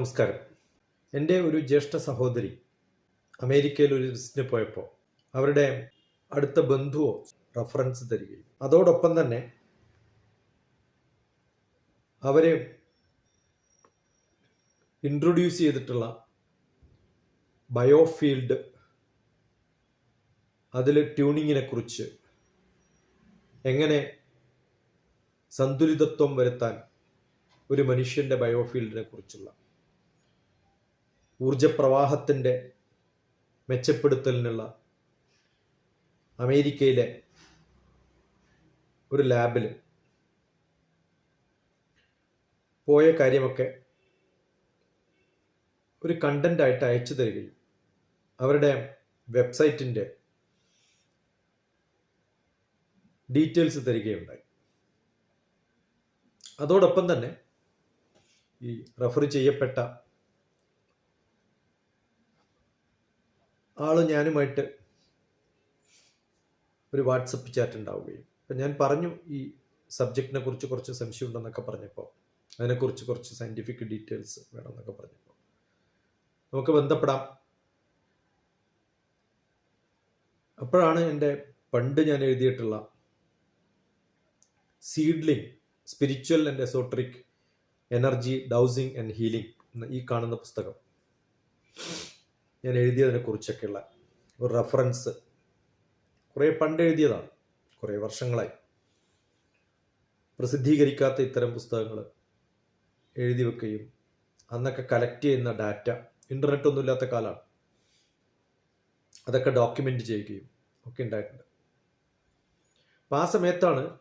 നമസ്കാരം. എന്റെ ഒരു ജ്യേഷ്ഠ സഹോദരി അമേരിക്കയിൽ ഒരു വിസിറ്റിന് പോയപ്പോൾ അവരുടെ അടുത്ത ബന്ധുവോ റഫറൻസ് തരികയും അതോടൊപ്പം തന്നെ അവരെ ഇൻട്രൊഡ്യൂസ് ചെയ്തിട്ടുള്ള ബയോഫീൽഡ് അതിൽ ട്യൂണിങ്ങിനെ കുറിച്ച് എങ്ങനെ സന്തുലിതത്വം വരുത്താൻ ഒരു മനുഷ്യന്റെ ബയോഫീൽഡിനെ കുറിച്ചുള്ള ഊർജപ്രവാഹത്തിന്റെ മെച്ചപ്പെടുത്തലിനുള്ള അമേരിക്കയിലെ ഒരു ലാബിൽ പോയ കാര്യമൊക്കെ ഒരു കണ്ടന്റായിട്ട് അയച്ചു തരികയും അവരുടെ വെബ്സൈറ്റിന്റെ ഡീറ്റെയിൽസ് തരികയുണ്ടായി. അതോടൊപ്പം തന്നെ ഈ റെഫർ ചെയ്യപ്പെട്ട ആൾ ഞാനുമായിട്ട് ഒരു വാട്സപ്പ് ചാറ്റ് ഉണ്ടാവുകയും. അപ്പം ഞാൻ പറഞ്ഞു ഈ സബ്ജക്റ്റിനെ കുറിച്ച് കുറച്ച് സംശയം ഉണ്ടെന്നൊക്കെ പറഞ്ഞപ്പോൾ അതിനെക്കുറിച്ച് കുറച്ച് സയന്റിഫിക് ഡീറ്റെയിൽസ് വേണമെന്നൊക്കെ പറഞ്ഞപ്പോൾ. നമുക്ക് ബന്ധപ്പെടാം. അപ്പോഴാണ് എന്റെ പണ്ട് ഞാൻ എഴുതിയിട്ടുള്ള seedling spiritual and esoteric energy dowsing and healing എന്ന ഈ കാണുന്ന പുസ്തകം. ഞാൻ എഴുതിയതിനെ കുറിച്ചൊക്കെയുള്ള ഒരു റെഫറൻസ് കുറേ പണ്ട് എഴുതിയതാണ്. കുറേ വർഷങ്ങളായി. പ്രസിദ്ധീകരിക്കാത്ത ഇത്തരം പുസ്തകങ്ങൾ എഴുതി വെക്കുകയും അന്നൊക്കെ കളക്ട് ചെയ്യുന്ന ഡാറ്റ ഇന്റർനെറ്റ് ഒന്നും ഇല്ലാത്ത കാലമാണ്. അതൊക്കെ ഡോക്യുമെന്റ് ചെയ്യുകയും ഒക്കെ ഉണ്ടായിട്ടുണ്ട്. അപ്പം ആ സമയത്താണ്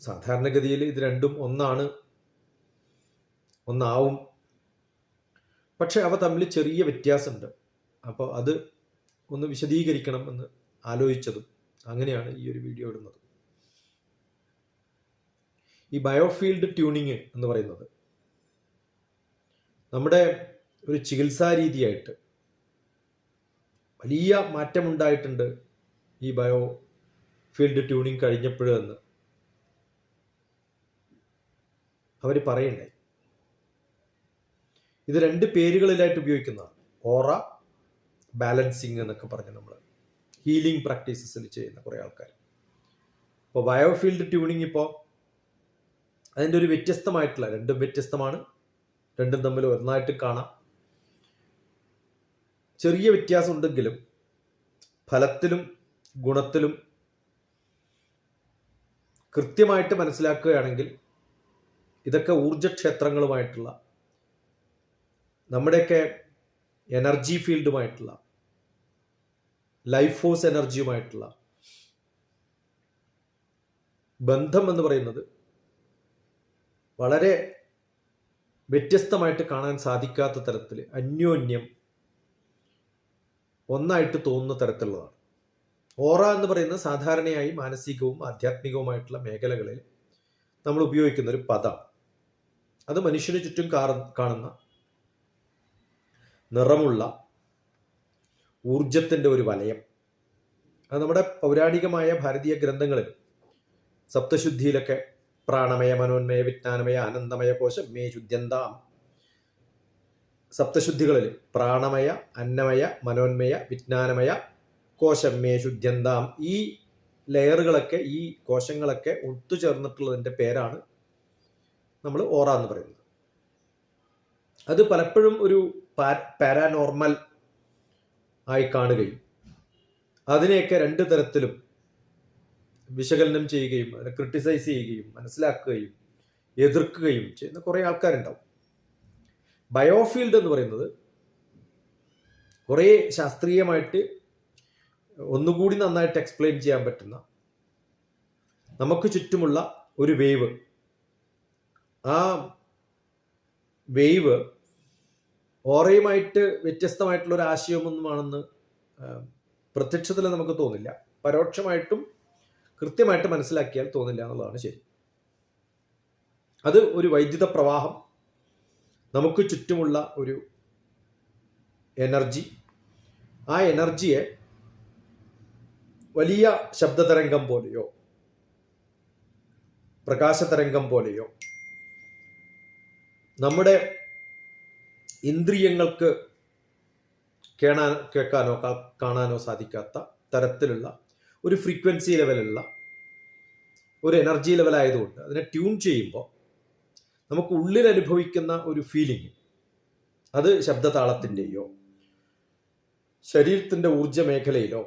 സാധാരണഗതിയിൽ ഇത് രണ്ടും ഒന്നാണ് ഒന്നാവും പക്ഷെ അവ തമ്മിൽ ചെറിയ വ്യത്യാസമുണ്ട്. അപ്പോൾ അത് ഒന്ന് വിശദീകരിക്കണം എന്ന് ആലോചിച്ചതും അങ്ങനെയാണ് ഈ ഒരു വീഡിയോ ഇടുന്നത്. ഈ ബയോഫീൽഡ് ട്യൂണിങ് എന്ന് പറയുന്നത് നമ്മുടെ ഒരു ചികിത്സാ രീതിയായിട്ട് വലിയ മാറ്റമുണ്ടായിട്ടുണ്ട് ഈ ബയോ ഫീൽഡ് ട്യൂണിങ് കഴിഞ്ഞപ്പോഴെന്ന് അവർ പറയണ്ടായി. ഇത് രണ്ട് പേരുകളിലായിട്ട് ഉപയോഗിക്കുന്നതാണ്. ഓറ ബാലൻസിങ് എന്നൊക്കെ പറഞ്ഞ് നമ്മൾ ഹീലിംഗ് പ്രാക്ടീസസിൽ ചെയ്യുന്ന കുറേ ആൾക്കാർ ഇപ്പോൾ ബയോഫീൽഡ് ട്യൂണിങ് ഇപ്പോൾ അതിന്റെ ഒരു വ്യത്യസ്തമായിട്ടുള്ള രണ്ടും വ്യത്യസ്തമാണ്. രണ്ടും തമ്മിൽ ഒന്നായിട്ട് കാണാം. ചെറിയ വ്യത്യാസം ഉണ്ടെങ്കിലും ഫലത്തിലും ഗുണത്തിലും കൃത്യമായിട്ട് മനസ്സിലാക്കുകയാണെങ്കിൽ ഇതൊക്കെ ഊർജക്ഷേത്രങ്ങളുമായിട്ടുള്ള നമ്മുടെയൊക്കെ എനർജി ഫീൽഡുമായിട്ടുള്ള ലൈഫ് ഫോഴ്സ് എനർജിയുമായിട്ടുള്ള ബന്ധം എന്ന് പറയുന്നത് വളരെ വ്യത്യസ്തമായിട്ട് കാണാൻ സാധിക്കാത്ത തരത്തിൽ അന്യോന്യം ഒന്നായിട്ട് തോന്നുന്ന തരത്തിലുള്ളതാണ്. ഓറ എന്ന് പറയുന്നത് സാധാരണയായി മാനസികവും ആധ്യാത്മികവുമായിട്ടുള്ള മേഖലകളിൽ നമ്മൾ ഉപയോഗിക്കുന്ന ഒരു പദം. അത് മനുഷ്യന് ചുറ്റും കാണുന്ന നിറമുള്ള ഊർജത്തിന്റെ ഒരു വലയം. അത് നമ്മുടെ പൗരാണികമായ ഭാരതീയ ഗ്രന്ഥങ്ങളിൽ സപ്തശുദ്ധിയിലൊക്കെ പ്രാണമയ മനോന്മയ വിജ്ഞാനമയ ആനന്ദമയ കോശം മേ ശുദ്ധ്യന്താം. സപ്തശുദ്ധികളിൽ പ്രാണമയ അന്നമയ മനോന്മയ വിജ്ഞാനമയ കോശം മേ ശുദ്ധ്യന്താം. ഈ ലെയറുകളൊക്കെ ഈ കോശങ്ങളൊക്കെ ഒത്തുചേർന്നിട്ടുള്ളതിന്റെ പേരാണ് നമ്മൾ ഓറ എന്ന് പറയുന്നത്. അത് പലപ്പോഴും ഒരു പാരാനോർമൽ ആയി കാണുകയും അതിനെയൊക്കെ രണ്ട് തരത്തിലും വിശകലനം ചെയ്യുകയും അതിനെ ക്രിട്ടിസൈസ് ചെയ്യുകയും മനസ്സിലാക്കുകയും എതിർക്കുകയും ചെയ്യുന്ന കുറേ ആൾക്കാരുണ്ടാവും. ബയോഫീൽഡ് എന്ന് പറയുന്നത് കുറേ ശാസ്ത്രീയമായിട്ട് ഒന്നുകൂടി നന്നായിട്ട് എക്സ്പ്ലെയിൻ ചെയ്യാൻ പറ്റുന്ന നമുക്ക് ചുറ്റുമുള്ള ഒരു വേവ് ആ വേവ് ഓറയുമായിട്ട് വ്യത്യസ്തമായിട്ടുള്ള ഒരു ആശയമൊന്നുമാണെന്ന് പ്രത്യക്ഷത്തിൽ നമുക്ക് തോന്നില്ല. പരോക്ഷമായിട്ടും കൃത്യമായിട്ട് മനസ്സിലാക്കിയാൽ തോന്നില്ല എന്നുള്ളതാണ് ശരി. അത് ഒരു വൈദ്യുത പ്രവാഹം നമുക്ക് ചുറ്റുമുള്ള ഒരു എനർജി. ആ എനർജിയെ വലിയ ശബ്ദതരംഗം പോലെയോ പ്രകാശതരംഗം പോലെയോ ഇന്ദ്രിയങ്ങൾക്ക് കേണാൻ കേൾക്കാനോ കാണാനോ സാധിക്കാത്ത തരത്തിലുള്ള ഒരു ഫ്രീക്വൻസി ലെവലുള്ള ഒരു എനർജി ലെവലായതുകൊണ്ട് അതിനെ ട്യൂൺ ചെയ്യുമ്പോൾ നമുക്ക് ഉള്ളിൽ അനുഭവിക്കുന്ന ഒരു ഫീലിംഗ് അത് ശബ്ദതാളത്തിന്റെയോ ശരീരത്തിന്റെ ഊർജ മേഖലയിലോ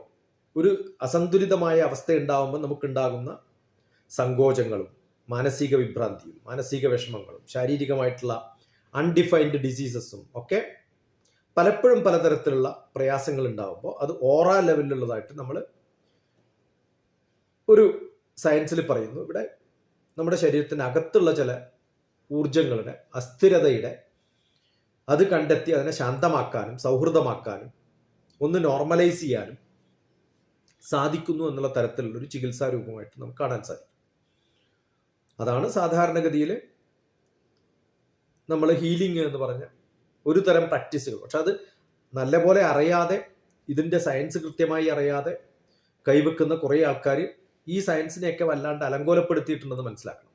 ഒരു അസന്തുലിതമായ അവസ്ഥ ഉണ്ടാകുമ്പോൾ നമുക്കുണ്ടാകുന്ന സങ്കോചങ്ങളും മാനസിക വിഭ്രാന്തിയും മാനസിക വിഷമങ്ങളും ശാരീരികമായിട്ടുള്ള അൺഡിഫൈൻഡ് ഡിസീസസും ഒക്കെ പലപ്പോഴും പലതരത്തിലുള്ള പ്രയാസങ്ങൾ ഉണ്ടാകുമ്പോൾ അത് ഓറ ലെവലിലുള്ളതായിട്ട് നമ്മൾ ഒരു സയൻസിൽ പറയുന്നു. ഇവിടെ നമ്മുടെ ശരീരത്തിനകത്തുള്ള ചില ഊർജങ്ങളുടെ അസ്ഥിരതയുടെ അത് കണ്ടെത്തി അതിനെ ശാന്തമാക്കാനും സൗഹൃദമാക്കാനും ഒന്ന് നോർമലൈസ് ചെയ്യാനും സാധിക്കുന്നു എന്നുള്ള തരത്തിലുള്ള ഒരു ചികിത്സാ രൂപമായിട്ട് നമുക്ക് കാണാൻ സാധിക്കും. അതാണ് സാധാരണഗതിയിൽ നമ്മൾ ഹീലിംഗ് എന്ന് പറഞ്ഞ ഒരു തരം പ്രാക്ടീസുകൾ പക്ഷെ അത് നല്ലപോലെ അറിയാതെ ഇതിന്റെ സയൻസ് കൃത്യമായി അറിയാതെ കൈവെക്കുന്ന കുറേ ആൾക്കാർ ഈ സയൻസിനെയൊക്കെ വല്ലാണ്ട് അലങ്കോലപ്പെടുത്തിയിട്ടുണ്ടെന്ന് മനസ്സിലാക്കണം.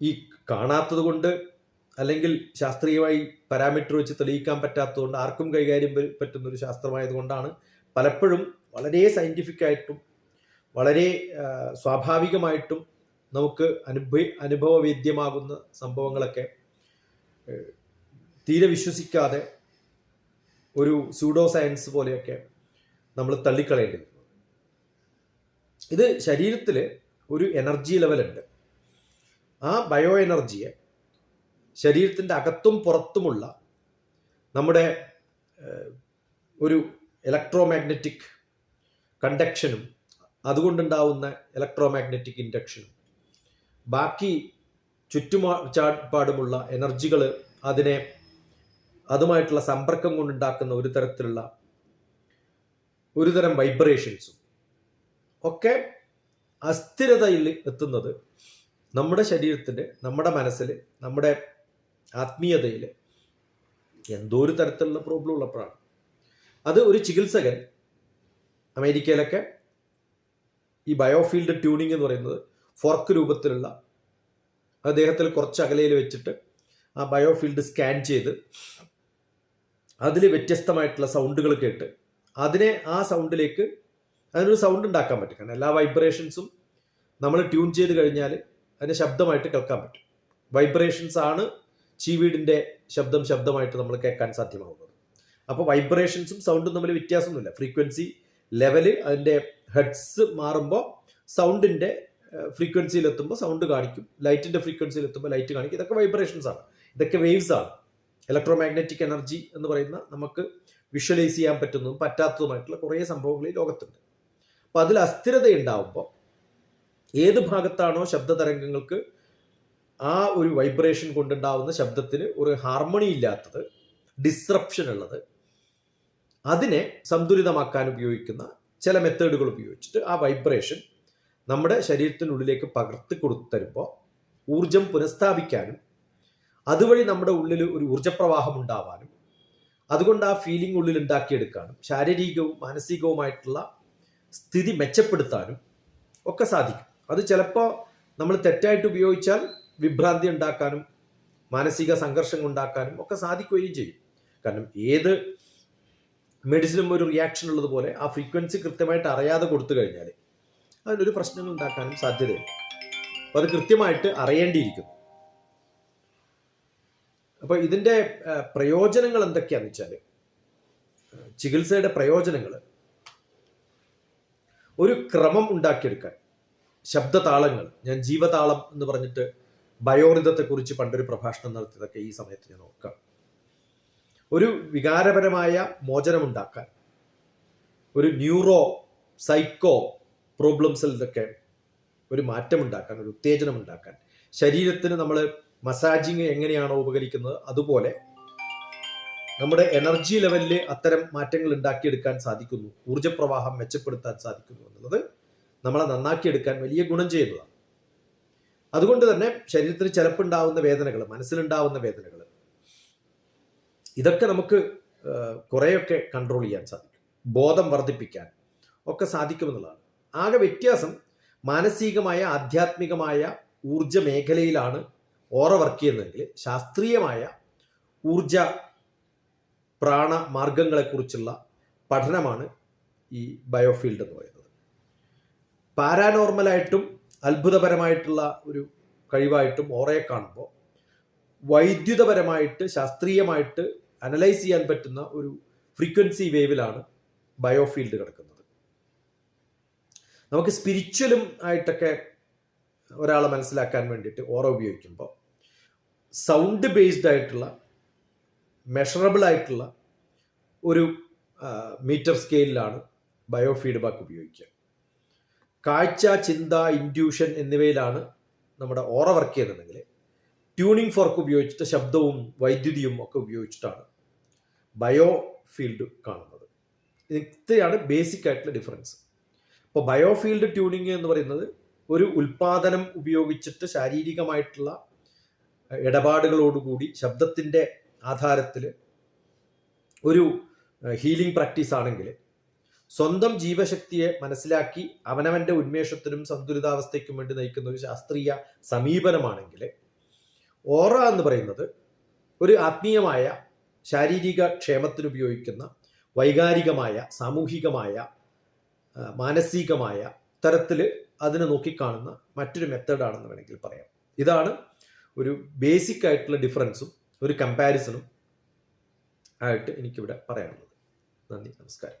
ഈ കാണാത്തത് കൊണ്ട് അല്ലെങ്കിൽ ശാസ്ത്രീയമായി പാരാമീറ്റർ വെച്ച് തെളിയിക്കാൻ പറ്റാത്തതുകൊണ്ട് ആർക്കും കൈകാര്യം പറ്റുന്ന ഒരു ശാസ്ത്രമായതുകൊണ്ടാണ് പലപ്പോഴും വളരെ സയന്റിഫിക് ആയിട്ടും വളരെ സ്വാഭാവികമായിട്ടും നമുക്ക് അനുഭവ അനുഭവവേദ്യമാകുന്ന സംഭവങ്ങളൊക്കെ തീരെ വിശ്വസിക്കാതെ ഒരു സ്യൂഡോ സയൻസ് പോലെയൊക്കെ നമ്മൾ തള്ളിക്കളയേണ്ടി ഇത് ശരീരത്തിൽ ഒരു എനർജി ലെവലുണ്ട് ആ ബയോ എനർജിയെ ശരീരത്തിന്റെ അകത്തും പുറത്തുമുള്ള നമ്മുടെ ഒരു ഇലക്ട്രോ മാഗ്നറ്റിക് കണ്ടക്ഷനും അതുകൊണ്ടുണ്ടാവുന്ന ഇലക്ട്രോ മാഗ്നറ്റിക് ഇൻഡക്ഷനും ബാക്കി ചുറ്റുമാ ചാപ്പാടുമുള്ള എനർജികൾ അതിനെ അതുമായിട്ടുള്ള സമ്പർക്കം കൊണ്ടുണ്ടാക്കുന്ന ഒരു തരത്തിലുള്ള ഒരുതരം വൈബ്രേഷൻസും ഒക്കെ അസ്ഥിരതയിൽ എത്തുന്നത് നമ്മുടെ ശരീരത്തിൽ നമ്മുടെ മനസ്സിൽ നമ്മുടെ ആത്മീയതയിൽ എന്തോ ഒരു തരത്തിലുള്ള പ്രോബ്ലം ഉള്ളപ്പോഴാണ്. അത് ഒരു ചികിത്സകൻ അമേരിക്കയിലൊക്കെ ഈ ബയോഫീൽഡ് ട്യൂണിംഗ് എന്ന് പറയുന്നത് ഫോർക്ക് രൂപത്തിലുള്ള അദ്ദേഹത്തിൽ കുറച്ച് അകലയിൽ വെച്ചിട്ട് ആ ബയോഫീൽഡ് സ്കാൻ ചെയ്ത് അതിൽ വ്യത്യസ്തമായിട്ടുള്ള സൗണ്ടുകൾ കേട്ട് അതിനെ ആ സൗണ്ടിലേക്ക് അതിനൊരു സൗണ്ട് ഉണ്ടാക്കാൻ പറ്റും. കാരണം എല്ലാ വൈബ്രേഷൻസും നമ്മൾ ട്യൂൺ ചെയ്ത് കഴിഞ്ഞാൽ അതിനെ ശബ്ദമായിട്ട് കേൾക്കാൻ പറ്റും. വൈബ്രേഷൻസ് ആണ് ചീവീടിന്റെ ശബ്ദം ശബ്ദമായിട്ട് നമ്മൾ കേൾക്കാൻ സാധ്യമാകുന്നത്. അപ്പോൾ വൈബ്രേഷൻസും സൗണ്ടും തമ്മിൽ വ്യത്യാസമൊന്നുമില്ല. ഫ്രീക്വൻസി ലെവൽ അതിന്റെ ഹെഡ്സ് മാറുമ്പോൾ സൗണ്ടിന്റെ ഫ്രീക്വൻസിയിൽ എത്തുമ്പോൾ സൗണ്ട് കാണിക്കും. ലൈറ്റിന്റെ ഫ്രീക്വൻസിയിൽ എത്തുമ്പോൾ ലൈറ്റ് കാണിക്കും. ഇതൊക്കെ വൈബ്രേഷൻസ് ആണ്. ഇതൊക്കെ വേവ്സ് ആണ്. ഇലക്ട്രോ മാഗ്നറ്റിക് എനർജി എന്ന് പറയുന്ന നമുക്ക് വിഷ്വലൈസ് ചെയ്യാൻ പറ്റുന്നതും പറ്റാത്തതുമായിട്ടുള്ള കുറേ സംഭവങ്ങൾ ഈ ലോകത്തുണ്ട്. അപ്പം അതിൽ അസ്ഥിരത ഉണ്ടാവുമ്പോൾ ഏത് ഭാഗത്താണോ ശബ്ദ തരംഗങ്ങൾക്ക് ആ ഒരു വൈബ്രേഷൻ കൊണ്ടുണ്ടാവുന്ന ശബ്ദത്തിന് ഒരു ഹാർമണി ഇല്ലാത്തത് ഡിസ്റപ്ഷൻ ഉള്ളത് അതിനെ സന്തുലിതമാക്കാൻ ഉപയോഗിക്കുന്ന ചില മെത്തേഡുകൾ ഉപയോഗിച്ചിട്ട് ആ വൈബ്രേഷൻ നമ്മുടെ ശരീരത്തിനുള്ളിലേക്ക് പകർത്തി കൊടുത്തരുമ്പോൾ ഊർജം പുനഃസ്ഥാപിക്കാനും അതുവഴി നമ്മുടെ ഉള്ളിൽ ഒരു ഊർജപ്രവാഹം ഉണ്ടാവാനും അതുകൊണ്ട് ആ ഫീലിംഗ് ഉള്ളിൽ ഉണ്ടാക്കിയെടുക്കാനും ശാരീരികവും മാനസികവുമായിട്ടുള്ള സ്ഥിതി മെച്ചപ്പെടുത്താനും ഒക്കെ സാധിക്കും. അത് ചിലപ്പോൾ നമ്മൾ തെറ്റായിട്ട് ഉപയോഗിച്ചാൽ വിഭ്രാന്തി ഉണ്ടാക്കാനും മാനസിക സംഘർഷം ഉണ്ടാക്കാനും ഒക്കെ സാധിക്കുകയും ചെയ്യും. കാരണം ഏത് മെഡിസിനും ഒരു റിയാക്ഷൻ ഉള്ളതുപോലെ ആ ഫ്രീക്വൻസി കൃത്യമായിട്ട് അറിയാതെ കൊടുത്തു കഴിഞ്ഞാൽ അതിനൊരു പ്രശ്നങ്ങൾ ഉണ്ടാക്കാനും സാധ്യതയുണ്ട്. അപ്പോൾ അത് കൃത്യമായിട്ട് അറിയേണ്ടിയിരിക്കുന്നു. അപ്പോൾ ഇതിന്റെ പ്രയോജനങ്ങൾ എന്തൊക്കെയാന്ന് വെച്ചാൽ ചികിത്സയുടെ പ്രയോജനങ്ങൾ ഒരു ക്രമം ഉണ്ടാക്കിയെടുക്കാൻ ശബ്ദതാളങ്ങൾ ഞാൻ ജീവതാളം എന്ന് പറഞ്ഞിട്ട് ബയോറിതത്തെക്കുറിച്ച് പണ്ടൊരു പ്രഭാഷണം നടത്തിയതൊക്കെ ഈ സമയത്ത് ഞാൻ ഓർക്കാം. ഒരു വികാരപരമായ മോചനമുണ്ടാക്കാൻ. ഒരു ന്യൂറോ സൈക്കോ പ്രോബ്ലംസിൽ നിന്നൊക്കെ ഒരു മാറ്റമുണ്ടാക്കാൻ ഒരു ഉത്തേജനം ഉണ്ടാക്കാൻ ശരീരത്തിന് നമ്മൾ മസാജിങ് എങ്ങനെയാണോ ഉപകരിക്കുന്നത് അതുപോലെ നമ്മുടെ എനർജി ലെവലിൽ അത്തരം മാറ്റങ്ങൾ ഉണ്ടാക്കിയെടുക്കാൻ സാധിക്കുന്നു ഊർജപ്രവാഹം മെച്ചപ്പെടുത്താൻ സാധിക്കുന്നു എന്നുള്ളത് നമ്മളെ നന്നാക്കിയെടുക്കാൻ വലിയ ഗുണം ചെയ്യുന്നതാണ്. അതുകൊണ്ട് തന്നെ ശരീരത്തിന് ചിലപ്പുണ്ടാവുന്ന വേദനകൾ മനസ്സിലുണ്ടാവുന്ന വേദനകൾ ഇതൊക്കെ നമുക്ക് കുറേയൊക്കെ കൺട്രോൾ ചെയ്യാൻ സാധിക്കും. ബോധം വർദ്ധിപ്പിക്കാൻ ഒക്കെ സാധിക്കുമെന്നുള്ളതാണ്. ആകെ വ്യത്യാസം മാനസികമായ ആധ്യാത്മികമായ ഊർജ മേഖലയിലാണ് ഓറ വർക്ക് ചെയ്യുന്നതെങ്കിൽ ശാസ്ത്രീയമായ ഊർജ പ്രാണ മാർഗങ്ങളെക്കുറിച്ചുള്ള പഠനമാണ് ഈ ബയോഫീൽഡ് എന്ന് പറയുന്നത്. പാരാനോർമലായിട്ടും അത്ഭുതപരമായിട്ടുള്ള ഒരു കഴിവായിട്ടും ഓറയെ കാണുമ്പോൾ വൈദ്യുതപരമായിട്ട് ശാസ്ത്രീയമായിട്ട് അനലൈസ് ചെയ്യാൻ പറ്റുന്ന ഒരു ഫ്രീക്വൻസി വേവിലാണ് ബയോഫീൽഡ് കിടക്കുന്നത്. നമുക്ക് സ്പിരിച്വലും ആയിട്ടൊക്കെ ഒരാളെ മനസ്സിലാക്കാൻ വേണ്ടിയിട്ട് ഓറ ഉപയോഗിക്കുമ്പോൾ സൗണ്ട് ബേസ്ഡ് ആയിട്ടുള്ള മെഷറബിൾ ആയിട്ടുള്ള ഒരു മീറ്റർ സ്കെയിലാണ് ബയോ ഫീഡ്ബാക്ക് ഉപയോഗിക്കുക. കാഴ്ച ചിന്ത ഇൻഡ്യൂഷൻ എന്നിവയിലാണ് നമ്മുടെ ഓറ വർക്ക് ചെയ്യുന്നുണ്ടെങ്കിൽ ട്യൂണിംഗ് ഫോർക്ക് ഉപയോഗിച്ചിട്ട് ശബ്ദവും വൈദ്യുതിയും ഒക്കെ ഉപയോഗിച്ചിട്ടാണ് ബയോ ഫീൽഡ് കാണുന്നത്. ഇത്രയാണ് ബേസിക് ആയിട്ടുള്ള ഡിഫറൻസ് ഇപ്പോൾ ബയോ ഫീൽഡ് ട്യൂണിങ് എന്ന് പറയുന്നത് ഒരു ഉൽപാദനം ഉപയോഗിച്ചിട്ട് ശാരീരികമായിട്ടുള്ള ഇടപാടുകളോടുകൂടി ശബ്ദത്തിന്റെ ആധാരത്തിൽ ഒരു ഹീലിംഗ് പ്രാക്ടീസ് ആണെങ്കിൽ സ്വന്തം ജീവശക്തിയെ മനസ്സിലാക്കി അവനവന്റെ ഉന്മേഷത്തിനും സന്തുലിതാവസ്ഥയ്ക്കും വേണ്ടി നയിക്കുന്ന ഒരു ശാസ്ത്രീയ സമീപനമാണെങ്കിൽ ഓറ എന്ന് പറയുന്നത് ഒരു ആത്മീയമായ ശാരീരിക ക്ഷേമത്തിന് ഉപയോഗിക്കുന്ന വൈകാരികമായ സാമൂഹികമായ മാനസികമായ തരത്തിൽ അതിനെ നോക്കിക്കാണുന്ന മറ്റൊരു മെത്തേഡാണെന്ന് വേണമെങ്കിൽ പറയാം. ഇതാണ് ഒരു ബേസിക് ആയിട്ടുള്ള ഡിഫറൻസും ഒരു കമ്പാരിസണും ആയിട്ട് എനിക്കിവിടെ പറയാനുള്ളത്. നന്ദി നമസ്കാരം.